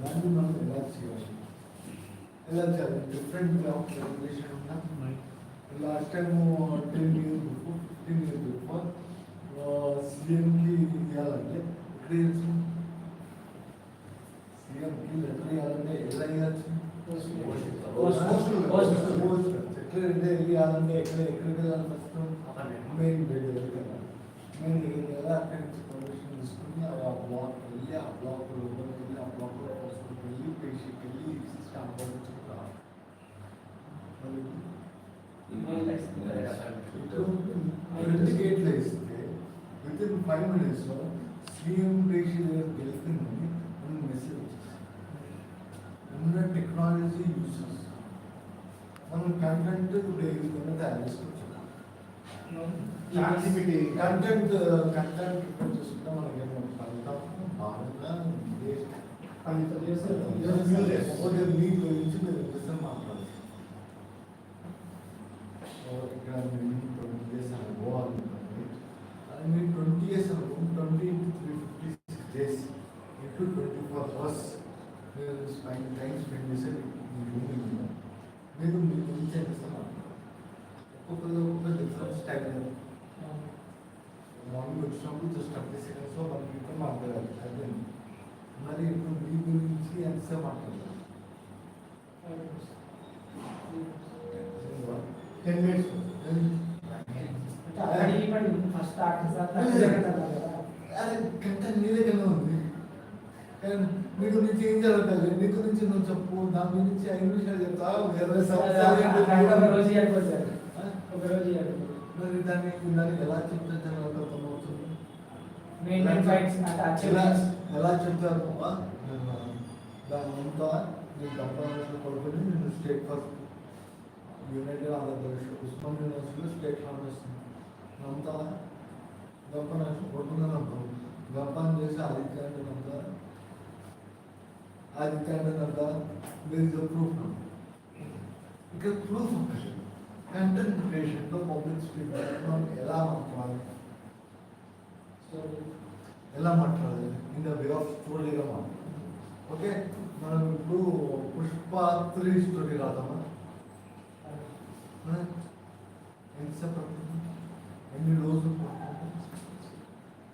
దాన్ని మనం ఎలా చేయాలి ఎలా చేయాలి డిఫరెంట్ ఆఫ్ రెగ్యులేషన్ ఉన్నా last time ten years before fifteen years before సీఎంకి ఇవ్వాలంటే ఎక్కడ ఇవ్వచ్చు సీఎంకి లెటర్ ఇవ్వాలంటే ఎలా ఇవ్వచ్చు ఎక్కడ ఇవ్వాలంటే ఎక్కడ ఎక్కడికి వెళ్ళాలి ఫస్ట్ మెయిన్ బెడ్ కదా మెయిన్ దగ్గర కదా అక్కడి నుంచి పర్మిషన్ తీసుకుని ఆ బ్లాక్ వెళ్ళి ఆ బ్లాక్ లోపలికి వెళ్ళి ఆ బ్లాక్ హాస్పిటల్కి వెళ్ళి పేషెంట్కి వెళ్ళి స్టాంప్ విత్ ఇన్ ఫైవ్ మినిట్స్లో సీఎం పేషెంట్ వెళ్తుందని మెసేజ్ ఉన్న టెక్నాలజీ యూసెస్ మనం కంటెంట్ ఇప్పుడు ఏ విధంగా తయారు చేసుకోవచ్చు కంటెంట్ కంటెంట్ ప్రిపేర్ చేసుకుంటే మనకి మార్నింగ్ వచ్చినప్పుడు జస్ట్ థర్టీ సెకండ్స్లో వన్ మినిట్ మాట్లాడాలి అయిపోయింది మరి మీ గురించి ఎంతసేపు మాట్లాడాలి టెన్ మినిట్స్ అది గంట నీ దగ్గర ఉంది మీ గురించి ఏం జరుగుతుంది నీ గురించి నువ్వు చెప్పు దాని గురించి ఐదు నిమిషాలు చెప్తావు ఇరవై సంవత్సరాలు మరి దాన్ని దాన్ని ఎలా చెప్తే అర్థమవుతుంది అచీవ్మెంట్స్ ఎలా చెప్తారు దాని అంతా నేను తప్పని కొడుకుని నేను state first united Andhra Pradesh Osman యూనివర్సిటీలో స్టేట్ ఫార్మేస్ నమ్ముతా. గొప్ప కొడుకున్నాను అనుకో గొప్ప అని చేసి ఆదిత్యాన్ని నమ్ముతా ఆదిత్యాన్ని నమ్ముతా దేర్ ఇస్ అ ప్రూఫ్ ఇక్కడ ప్రూఫ్ కంటెంట్ క్రియేషన్లో పబ్లిక్ స్పీకర్ మనం ఎలా మాట్లాడాలి? ఎలా మాట్లాడాలి? ఇన్ ద వే ఆఫ్ స్టోరీగా మాట్లాడాలి. ఓకే మనం ఇప్పుడు పుష్ప త్రీ స్టోరీ రాదామా ఆ? ఎంతసేపు పడుతుంది ఎన్ని రోజులు పడుతుంది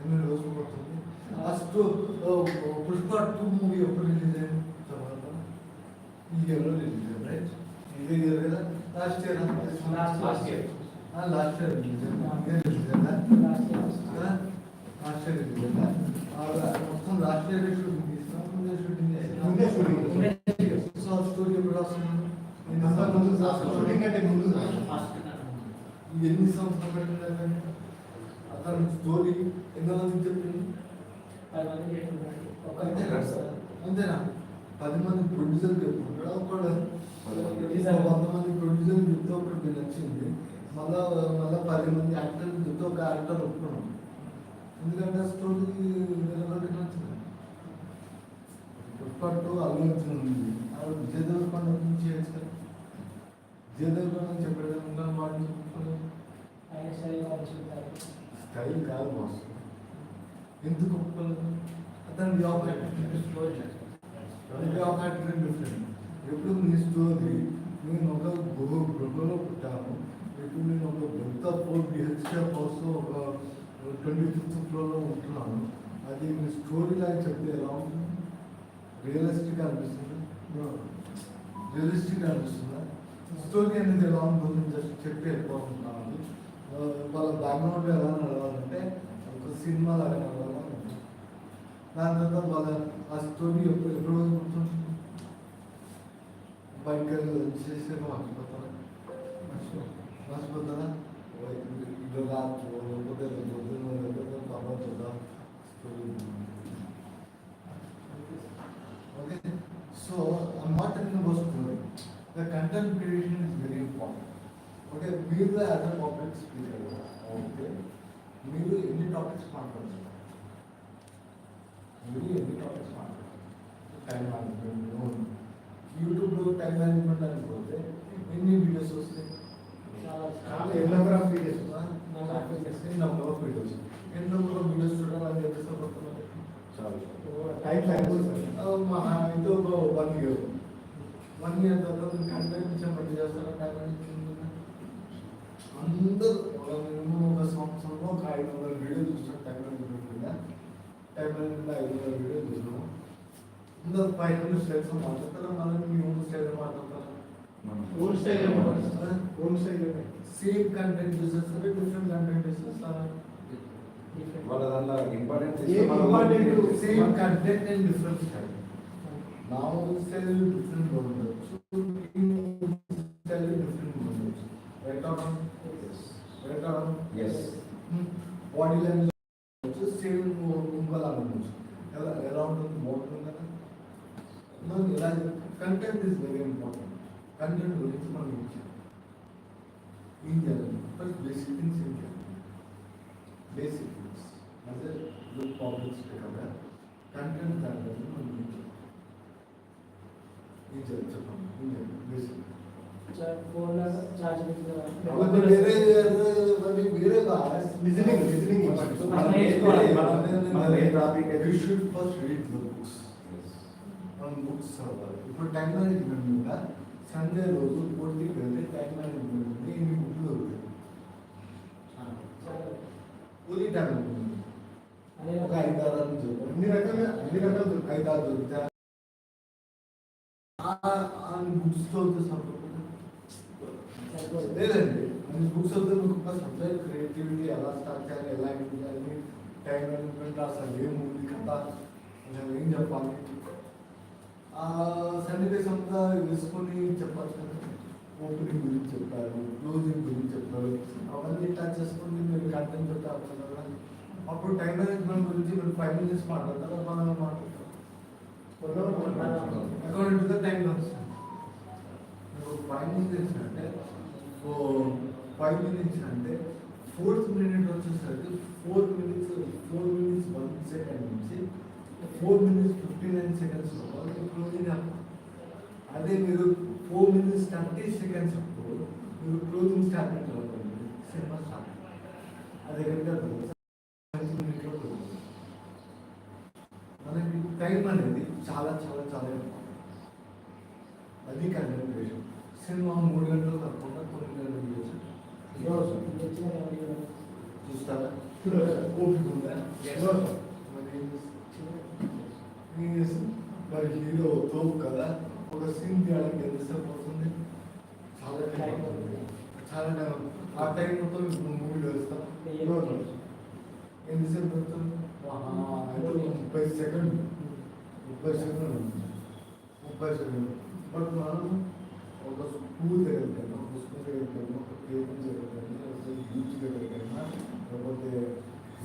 ఎన్ని రోజులు పడుతుంది ఫస్ట్ పుష్ప టూ మూవీ ఎప్పుడు రిలీజ్ అయింది తర్వాత ఈ ఇయర్లో రిలీజ్ అయింది రైట్ ఇదే ఇయర్ కదా last year Last- last year. Last year release అయింది ఇదే రిలీజ్ అయిందా లాస్ట్ ఇయర్ రిలీజ్ అయిందా ఆ, మొత్తం లాస్ట్ ఇయర్ షూటింగ్ చేసినాం ముందే షూటింగ్ రాస్తున్నాను అంతా ముందు షూటింగ్ కంటే ముందు ఎన్ని సంవత్సరాలు పెట్టిందండి అతను స్టోరీ ఎంతమంది చెప్పింది అంతేనా పది మంది ప్రొడ్యూసర్ చెప్పుకుంటాడు ఒకడు వంద మంది ప్రొడ్యూసర్ చెప్తే ఒకటి నచ్చింది మళ్ళా మళ్ళా పది మంది యాక్టర్ చెప్తే ఒక యాక్టర్ ఒప్పుకున్నాం ఎందుకంటే స్టోరీ నిలబడి నచ్చింది పుష్పట్టు అల్లు అర్జున్ ఉంది ఆవిడ విజయ్ దేవరకొండ చెప్పడం వాడిని చెప్పుకోలేదు స్టైల్ కాదు బాస్ ఎందుకు ఒప్పుకోలేదు? అతను జాబ్ జాబ్ డిఫరెంట్ ఎప్పుడు నీ స్టోరీ నేను ఒక గృహ గృహలో పుట్టాను. ఇప్పుడు నేను ఒక పెద్ద ఫోర్ బిహెచ్కే హౌస్ ఒక ట్వంటీ ఫిఫ్త్ ఫ్లోర్లో ఉంటున్నాను. అది మీ స్టోరీ లాగా చెప్తే ఎలా ఉంటుంది? రియలిస్టిక్ అనిపిస్తుంది? రియలిస్టిక్ అనిపిస్తుందా? స్టోరీ అనేది ఎలా ఉంటుంది జస్ట్ చెప్పి వెళ్ళిపోతున్నాను ఆ, వాళ్ళ బ్యాక్గ్రౌండ్ ఎలా నడవాలంటే ఒక సినిమా లాగా నడవాలని దాని తర్వాత వాళ్ళ ఆ స్టోరీ ఎప్పుడు ఎప్పుడు గుర్తుంటుంది? బయటకు చేసే మర్చిపోతారా మర్చిపోతారా ఇల్లు రాత్రి లేకపోతే రేపు లేకపోతే తర్వాత చూద్దాం story okay. So I'm not in about story the content creation is very important okay మీరు as a public speaker okay మీరు ఎన్ని టాపిక్స్ మాట్లాడుతున్నారు మీరు ఎన్ని టాపిక్స్ మాట్లాడుతున్నారు టైం మేనేజ్మెంట్ యూట్యూబ్లో టైం మేనేజ్మెంట్ అనుకోతే ఎన్ని వీడియోస్ వస్తాయి ఎన్ని నెంబర్ ఆఫ్ వీడియోస్ ఎన్ని నెంబర్ ఆఫ్ వీడియోస్ ఎన్ని నెంబర్ ఆఫ్ వీడియోస్ చూడాలని ఎంత ఇష్టపడుతున్నారు చాలు టైం సరిపోదు సార్ మా అయితే ఒక వన్ ఇయర్ వన్ ఇయర్ తర్వాత కంటెంట్ చెప్పండి చేస్తారా అందరూ ఒక మినిమం ఒక సంవత్సరంలో ఒక ఐదు వందల వీడియో చూస్తాం టైం మేనేజ్మెంట్ మీద టైం మేనేజ్మెంట్ ఐదు వందల వీడియో చూసినాం అందరూ ఫైవ్ హండ్రెడ్ స్టైల్స్ మాట్లాడతారా మనం మీ ఓన్ స్టైల్ మాట్లాడతారా own style own style same content చూసేస్తారా different content చూసేస్తారా వాళ్ళ దాంట్లో important important same content and different style నా own style different right or right or yes body language same ఇంకోలా ఉండొచ్చు ఎలా ఎలా ఉంటుంది బాగుంటుంది కదా మనం ఎలా content is very important content గురించి మనం ఏం చేయాలి ఏం చేయాలి ఫస్ట్ బేసిక్ థింగ్స్ ఏం చేయాలి బేసిక్ థింగ్స్ అదే గుడ్ పబ్లిక్ కదా కంటెంట్ దాంట్లో మనం ఏం చేయాలి ఏం చేయాలి చెప్పండి ఏం చేయాలి బేసిక్ Listening, listening. మనం ఏ topic అయితే- We should first read the books. మనం బుక్స్ చదవాలి ఇప్పుడు టైం మేనేజ్మెంట్ మీద సండే రోజు కోటికి వెళ్తే టైం మేనేజ్మెంట్ ఉంది ఇన్ని బుక్లు దొరుకుతాయి పూరి టైం ఉంటుంది అదే ఒక ఐదు ఆరు అన్ని రకాల అన్ని రకాలు. ఐదు ఆరు దొరుకుతాయి బుక్స్ చదివితే సరిపోతుంది లేదండి అన్ని బుక్స్ చదివితే మీకు ఒక సబ్జెక్ట్ క్రియేటివిటీ ఎలా స్టార్ట్ చేయాలి ఎలా ఏం చేయాలి టైం మేనేజ్మెంట్ అసలు ఏం ఉంది కథ అసలు ఏం చెప్పాలి ఆ సన్నివేశం అంతా వేసుకొని చెప్పచ్చు కదా ఓపెనింగ్ గురించి చెప్పారు క్లోజింగ్ గురించి చెప్పారు అవన్నీ టచ్ చేసుకొని మీరు కంటెంట్ చెప్తారు కదా అప్పుడు టైం మేనేజ్మెంట్ గురించి మీరు ఫైవ్ మినిట్స్ మాట్లాడతారు మనం మాట్లాడతారు according to the time five minutes అంటే ఓ ఫైవ్ మినిట్స్ అంటే ఫోర్త్ మినిట్ వచ్చేసరికి four minutes four minutes one second నుంచి four minutes fifty nine seconds closing అదే మీరు ఫోర్ మినిట్స్ థర్టీ సెకండ్స్ అప్పుడు మీరు క్లోజింగ్ స్టార్ట్ చేయాలి సినిమా స్టార్ట్ అదే కనుక మనకి టైం అనేది చాలా చాలా చాలా ఇంపార్టెంట్ అది 쓸모한 물건을 갖다가 돈을 위해서 열어서 비슷하다. 그래서 오피군데 열어서 그래서 말기로 더욱가다 거기 신기하는 게 있어 보는데 잘하는 잘하는 아까의 것도 물려서 열어서 인생 것도 와 무슨 세컨 무슨 세컨 무슨 세컨 얼마나 ఒక స్కూల్ దగ్గరికి వెళ్ళాం ఒక స్కూల్ దగ్గరికి వెళ్ళాం ఒక కేబుల్ దగ్గరికి వెళ్ళాం ఒక బీచ్ దగ్గరికి వెళ్ళాం లేకపోతే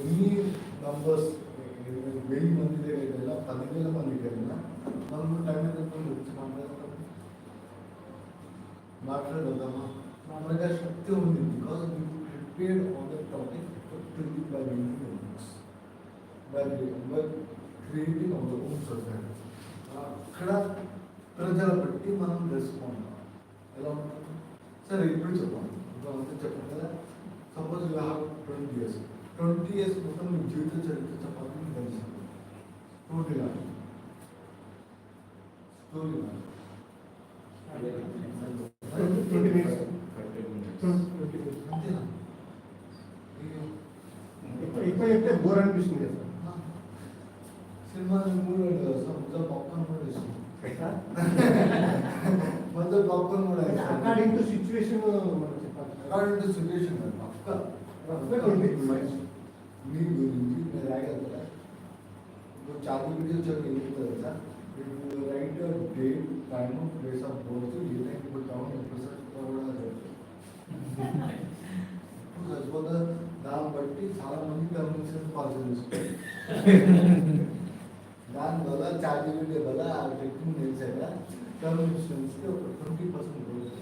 ఎన్ని నంబర్స్ వెయ్యి మంది దగ్గరికి వెళ్ళినా పదివేల మందికి వెళ్ళినా మనం టైం ఎంత గురించి మాట్లాడతాం మాట్లాడదామా మనకు ఆ శక్తి ఉంది because prepared on the topic effectively by reading the books by by creating our own society అక్కడ ప్రజల బట్టి మనం 그럼 새내기 부르죠. 그럼 뜻잡하면 선보지가 하고 그런 뒤에서 그런 뒤에서 보통 뒤에서 저리 뜻잡하고 던지시는 거예요. 소리가 소리가 இப்போ எப்படி போராடி பேசுங்க சினிமா வந்து ப்ராப்ளம் கூட according to situation according to situation मी रायगडला तो चालू व्हिडिओ चेक केली करायचा right date time of place of birth लिहिलं आहे तो डाऊन एम्फोसर तू जसबोध दाम बट्टी सारा मनी कन्व्हेन्शनपासून दान बघा चार्जिबिलिटी बघा टेक्निक नेल्स తెలిసాక కన్వెన్షన్స్కి ఒక ట్వంటీ పర్సెంట్ గ్రోత్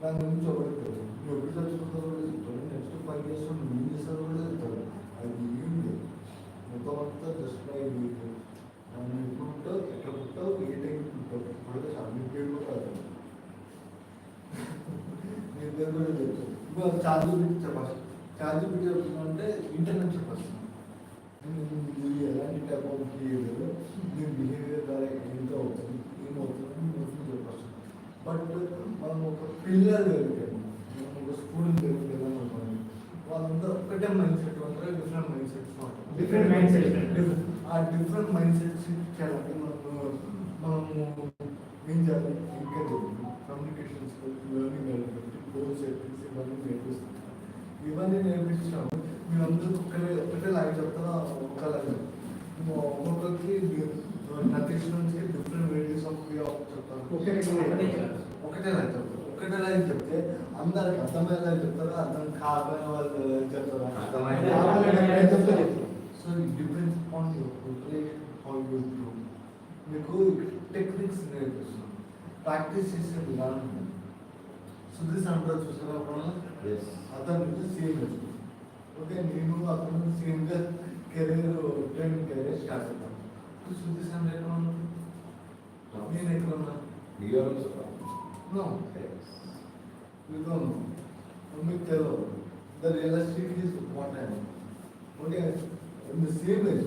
దాని గురించి ఒకటి నువ్వు ఎప్పుడు చచ్చిపోతావు కూడా చెప్తాడు నెక్స్ట్ ఫైవ్ ఇయర్స్ నువ్వు ఏం చేస్తావు కూడా చెప్తాడు అది ఏం లేదు మొత్తం అంతా జస్ట్ బై నువ్వు ఎప్పుడు పుట్టావు ఎక్కడ పుట్టావు ఏ టైం పుట్టావు ఇప్పుడు చాలా నీ పేరు కూడా రాదు. నీ పేరు కూడా చెప్తాడు ఇప్పుడు చార్జిబిలిటీ చెప్పాలి చార్జిబిలిటీ చెప్తున్నా అంటే ఇంటర్నెట్ చెప్పాల్సింది నువ్వు ఎలాంటి టైప్ ఆఫ్ బిహేవియర్ మీ బిహేవియర్ ద్వారా ఏంటో అవుతుంది బట్ మనం ఒక పిల్లలు మనం ఒక స్కూల్ అనుకోండి వాళ్ళందరూ ఒకటే మైండ్ సెట్ ఉంటారు different mindsets Different mindset. ఆ డిఫరెంట్ మైండ్ సెట్స్ చేయాలంటే మనము మనము ఏం చేయాలి? ఇంకా communication skills learning element goal settings ఇవన్నీ నేర్పిస్తాం ఇవన్నీ నేర్పించాము మీరందరూ ఒకటే ఒకటే లాగా చెప్తారా ఒకలాగా ఒక్కొక్కరికి నథింగ్ చెప్తారు ఒకటే ఒకటే ఒకటే చెప్తారు లాగా చెప్తే అందరికి అర్థమయ్యేలా చెప్తారా అర్థం కాదని వాళ్ళు చెప్తారా అర్థమయ్యేలా. కావాలని నేను చెప్తా చెప్తా. సో డిపెండ్స్ ఆన్ యువర్ మీకు టెక్నిక్స్ నేర్పిస్తున్నాం ప్రాక్టీస్ చేసే విధానం సో దిస్ అంటారు చూసారా. అతను సేమ్ ఓకే నేను అతను సేమ్గా కెరీర్ ట్రైనింగ్ కెరీర్ స్టార్ట్ చేద్దాం శుద్ధి సార్ ఎక్కడ ఉన్నాను నేను ఎక్కడ ఉన్నా You are also from. No Yes. You don't know మీకు తెలియదు the realistic is what I okay in the same age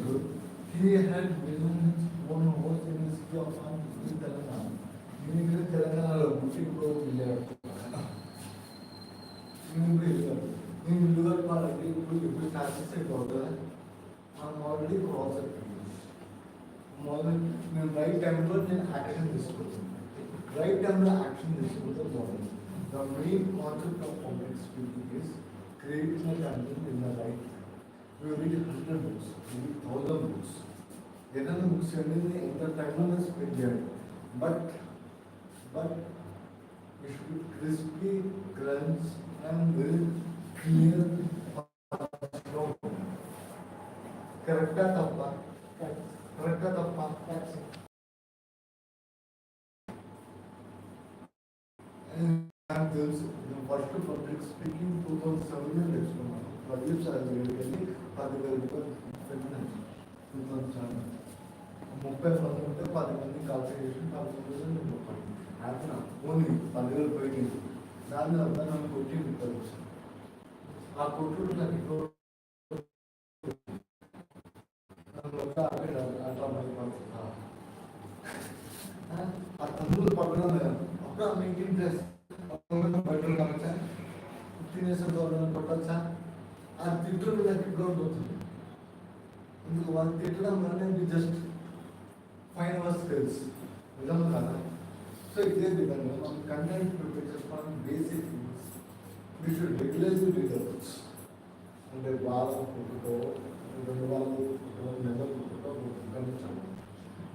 he had business own house in the city of Telangana నేను ఇక్కడ తెలంగాణలో పుట్టి ఇప్పుడు వెళ్ళాడు నేను ఇప్పుడు వెళ్ళాను నేను ఇల్లు కట్టాలంటే ఇప్పుడు ఇప్పుడు స్టార్ట్ చేస్తే అయిపోతుందా మనం ఆల్రెడీ క్రాస్ అయిపోయింది మొదలు నేను రైట్ టైంలో నేను యాక్షన్ తీసుకుంటాను రైట్ టైంలో యాక్షన్ తీసుకుంటే బాగుంది the main concept of public speaking is creating content in the right you read hundred books read thousand books ఏదైనా బుక్స్ అనేది ఎంత టైంలో స్పెండ్ చేయాలి but but it should be crispy, crunch, and very clear. మంది మంది only పదివేలు పోయింది దాని మీద నన్ను కొట్టి ఆ కొట్టుడు నాకు ఇప్పుడు అక్కడ ఆ, పక్కన అప్పుడు ఆ మెయింటైన్ ప్లేస్ కావచ్చా తినేసిన దూరం కొట్టచ్చా ఆ తిట్టుడు నాకు ఇప్పుడు అవుతుంది వాళ్ళు తిట్టడం జస్ట్ ఫైన్ వర్స్ స్కిల్స్ నిజం కదా సో ఇదే విధంగా మనం కంటెంట్ ప్రిపేర్ చేసుకోవడం basic things we should regularly read books అంటే వారం పుట్టుకో రెండు వాళ్ళ పుట్టుకో నెల పుట్టుకో కనిపించాలి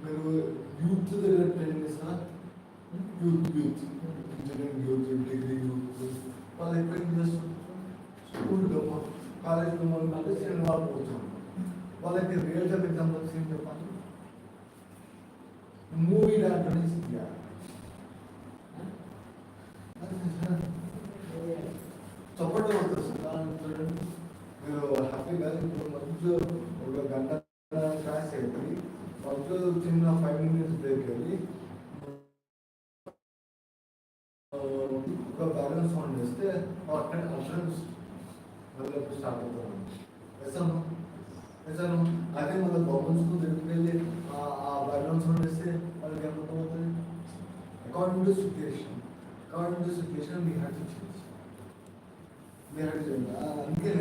మీరు యూత్ దగ్గర ట్రైనింగ్ ఇస్తారా youth youth engineering youth degree youth వాళ్ళు ఎక్కడ చేస్తారు స్కూల్ డొమ్మ కాలేజ్ డొమ్మ అంటే సేమ్ వాళ్ళు పోతున్నాం వాళ్ళకి రియల్ టైం ఎగ్జాంపుల్స్ ఏం చెప్పాలి మూవీ దాంట్లో నుంచి తీయాలి చప్పట్లు కొడుతుంది చూడండి మీరు హ్యాపీగా ఇప్పుడు మంచి ఒక గంట క్లాస్ వెళ్ళి మంచి చిన్న ఫైవ్ మినిట్స్ బ్రేక్ వెళ్ళి ఒక బ్యాలెన్స్ ఆన్ చేస్తే అటెండెన్స్ మళ్ళీ స్టార్ట్ అవుతాను వేసాను వేసాను అదే మళ్ళీ గవర్నమెంట్ స్కూల్ దగ్గరికి వెళ్ళి ఆ బ్యాలెన్స్ ఆన్ చేస్తే వాళ్ళకి ఏమవుతుంది according to situation according to situation we have to change we have to change అందుకే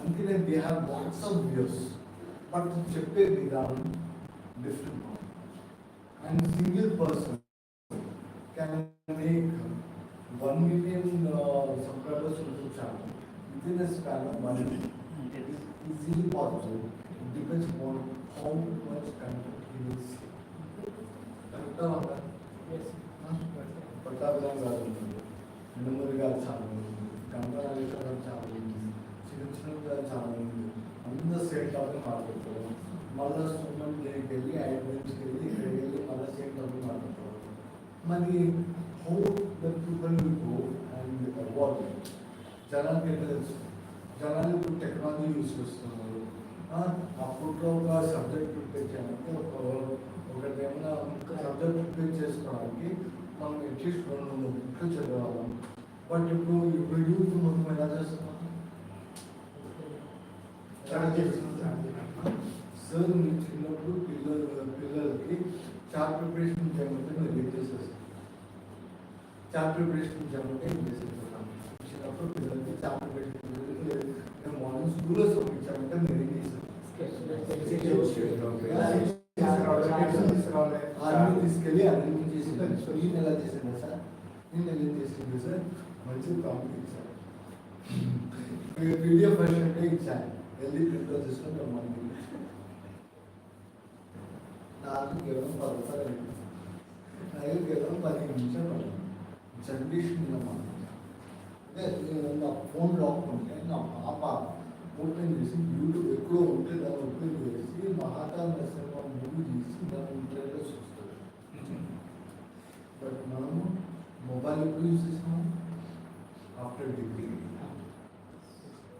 అందుకనే we have lots of views but చెప్పే విధానం different and single person can make one million subscribers YouTube channel with in span of one easily possible depends on how much content he will see కరెక్టా పట్టాభిరామ్ గారు ఉన్నారు నిమ్మూరి గారు చాలా ఉంది గంగారాజేశ్వర గారు చాలా ఉంది చిన్న చిన్న గారు చాలా ఉంది అందరూ సేమ్ టాపిక్ మాట్లాడతారు మళ్ళీ సుమన్ దగ్గరికి వెళ్ళి ఐదు నుంచి వెళ్ళి ఇక్కడికి వెళ్ళి మళ్ళీ సేమ్ టాపిక్ మాట్లాడతారు మరి how the people will go and what జనానికి ఎట్లా తెలుసు జనాలు ఇప్పుడు టెక్నాలజీ యూస్ చేస్తున్నారు ఆ, అప్పట్లో ఒక సబ్జెక్ట్ ప్రిపేర్ చేయడానికి ఒక ఒకటి ఏమైనా సబ్జెక్ట్ ప్రిపేర్ చేసుకోవడానికి మనం అట్లీస్ట్ రెండు మూడు బుక్లు చదవాలి బట్ ఇప్పుడు ఇప్పుడు యూత్ మొత్తం ఎలా చేస్తున్నాం స్టార్ట్ చేస్తున్నాను సార్ మీరు చిన్నప్పుడు పిల్లలు పిల్లలకి చార్ట్ ప్రిపరేషన్ చేయమంటే మీరు ఏం చేసేస్తారు చార్ట్ ప్రిపరేషన్ చేయమంటే ఏం చేసేస్తాను చిన్నప్పుడు పిల్లలకి చార్ట్ ప్రిపరేషన్ నేను మార్నింగ్ స్కూల్లో పంపించామంటే మీరు ఏం చేస్తారు ఆర్మీ తీసుకెళ్ళి అరేంజ్ చేసింది సో ఈయన ఎలా చేసింది సార్ ఈయన ఏం చేసింది సార్ మంచి ప్రాబ్లం ఇచ్చారు పీడిఎఫ్ వర్షన్ అంటే ఇచ్చాను వెళ్ళి ప్రిపేర్ చేసుకుంటాం మనకి నాకు కేవలం పది రూపాయలు అయింది. నాకు కేవలం పదిహేను నిమిషాలు పడింది జనరేషన్ అదే నేను నా ఫోన్ లాక్ ఉంటే నా పాప ఓపెన్ చేసి యూట్యూబ్ ఎక్కడో ఉంటే దాన్ని ఓపెన్ చేసి మహాకాల సినిమా మూవీ తీసి దాన్ని ఇంటర్లో చూస్తుంది బట్ మనము మొబైల్ ఎప్పుడు యూజ్ చేసాము ఆఫ్టర్ డిగ్రీ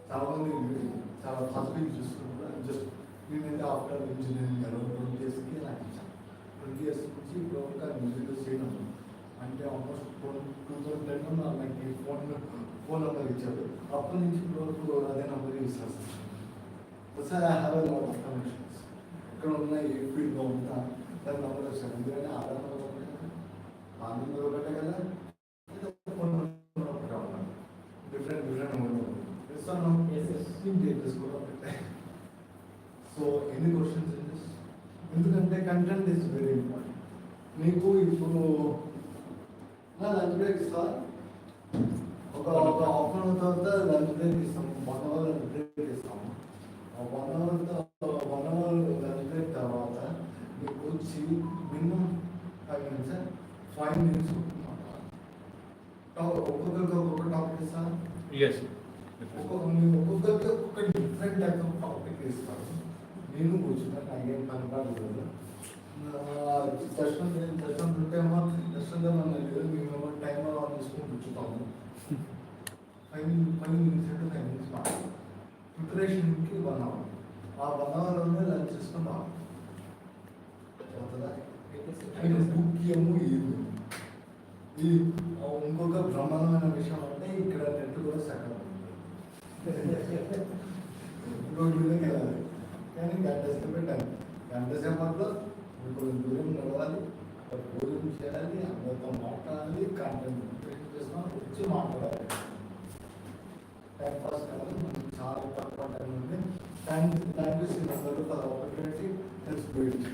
చాలా మంది చాలా ఫాస్ట్ యూజ్ చేసుకుంటారు జస్ట్ నేనైతే ఆఫ్టర్ ఇంజనీరింగ్ అరౌండ్ ట్వంటీ ఇయర్స్కి నాకు ఇచ్చాను ట్వంటీ ఇయర్స్ నుంచి ఇప్పుడు ఒక మ్యూజిక్ చేయడం అంటే ఆల్మోస్ట్ టూ థౌసండ్ టెన్ నాకు ఫోన్ ఫోన్ నెంబర్ ఇచ్చాడు అప్పటి నుంచి ఇప్పుడు వరకు అదే నెంబర్ యూస్ చేస్తాను ఒకసారి I have lot of connections. ఇక్కడ ఉన్న ఏ ఫీల్డ్లో ఉన్నా దాని నెంబర్ వచ్చాను ఎందుకంటే ఆధార్ నెంబర్ ఒకటే కదా. ఆ నెంబర్ ఒకటే కదా. ఫోన్ డిఫరెంట్ డిఫరెంట్ నెంబర్ ఇస్తాను కూడా ఒకటే. సో ఎన్ని క్వశ్చన్స్ ఎందుకంటే కంటెంట్ ఇస్ వెరీ ఇంపార్టెంట్ నీకు ఇప్పుడు లంచ్ బ్రేక్ ఇస్తా ఒక ఒక హాఫ్ అన్ అవర్ తర్వాత లంచ్ బ్రేక్ ఇస్తాము వన్ అవర్ లంచ్ బ్రేక్ ఇస్తాము one hour one hour lunch break తర్వాత నీకు వచ్చి minimum five minutes five minutes ఒక్కొక్కరికి ఒక్కొక్క టాపిక్ ఇస్తాను ఒక్కొక్క నేను ఒక్కొక్కరికి ఒక్కొక్క డిఫరెంట్ టైప్ ఆఫ్ టాపిక్ ఇస్తాను. నేను కూర్చున్నాను నాకేం కనపడలేదు దర్శనం దర్శనం ఉంటేమో దర్శనం మన లేదు మేము టైం ఆన్ చేసుకొని కూర్చుంటాము ఫైవ్ ఫైవ్ మినిట్స్ అంటే ఫైవ్ మినిట్స్ మాట్లాడు ప్రిపరేషన్కి వన్ అవర్ ఆ వన్ అవర్లోనే లంచ్ చేసుకుని రావాలి అవుతుందా ఇది ముఖ్యము ఇది ఈ ఇంకొక బ్రహ్మాండమైన విషయం అంటే ఇక్కడ నెట్ కూడా సగం రోడ్డు మీద వెళ్ళాలి కానీ గంట సేపు పెట్టాలి గంట సేపట్లో ఇప్పుడు దూరం నడవాలి భోజనం చేయాలి అందరితో మాట్లాడాలి కంటెంట్ చేసినా వచ్చి మాట్లాడాలి. టైం పాస్ కావాలి మనకి చాలా తక్కువ టైం ఉంది. Thank thank you sir for opportunity let's do it